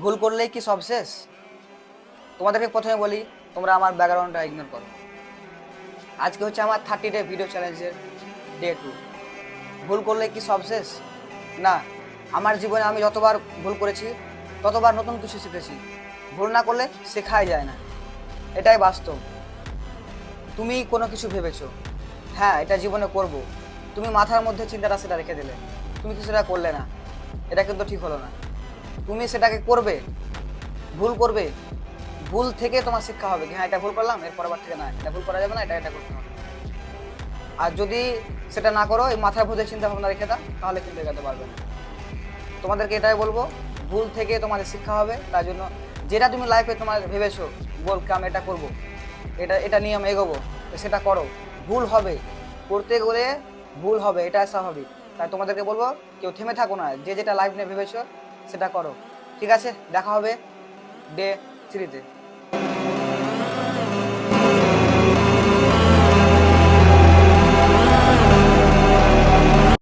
ভুল করলেই কি সব শেষ? তোমাদেরকে প্রথমে বলি, তোমরা আমার ব্যাকগ্রাউন্ডটা ইগনোর করো। আজকে হচ্ছে আমার থার্টি ডে ভিডিও চ্যালেঞ্জের ডে টু ভুল করলে কি সব শেষ? না। আমার জীবনে আমি যতবার ভুল করেছি, ততবার নতুন কিছু শিখেছি। ভুল না করলে শেখাই যায় না। এটাই বাস্তব। তুমি কোনো কিছু ভেবেছো? হ্যাঁ এটা জীবনে করব। তুমি মাথার মধ্যে চিন্তাটা সেটা রেখে দিলে। তুমি কি সেটা করলে না। এটা কিন্তু ঠিক হলো না। তুমি সেটাকে করবে, ভুল করবে, ভুল থেকে তোমার শিক্ষা হবে হ্যাঁ এটা ভুল করলাম এর পরবার থেকে না, এটা ভুল করা যাবে না, এটা এটা করতে হবে। আর যদি সেটা না করো, এই মাথার মধ্যে চিন্তা ভাবনা রেখে দাও, তাহলে কিন্তু এগাতে পারবে না। তোমাদেরকে এটাই বলব, ভুল থেকে তোমাদের শিক্ষা হবে, তার জন্য যেটা তুমি লাইফে তোমার ভেবেছো বলকে আমি এটা করব, এটা এটা নিয়ে আমি এগোবো, সেটা করো। ভুল হবে, করতে গেলে ভুল হবে এটা স্বাভাবিক। তাই তোমাদেরকে বলব, কেউ থেমে থাকো না, যে যেটা লাইফ নিয়ে ভেবেছো সেটা করো। ঠিক আছে? দেখা হবে ডে থ্রিতে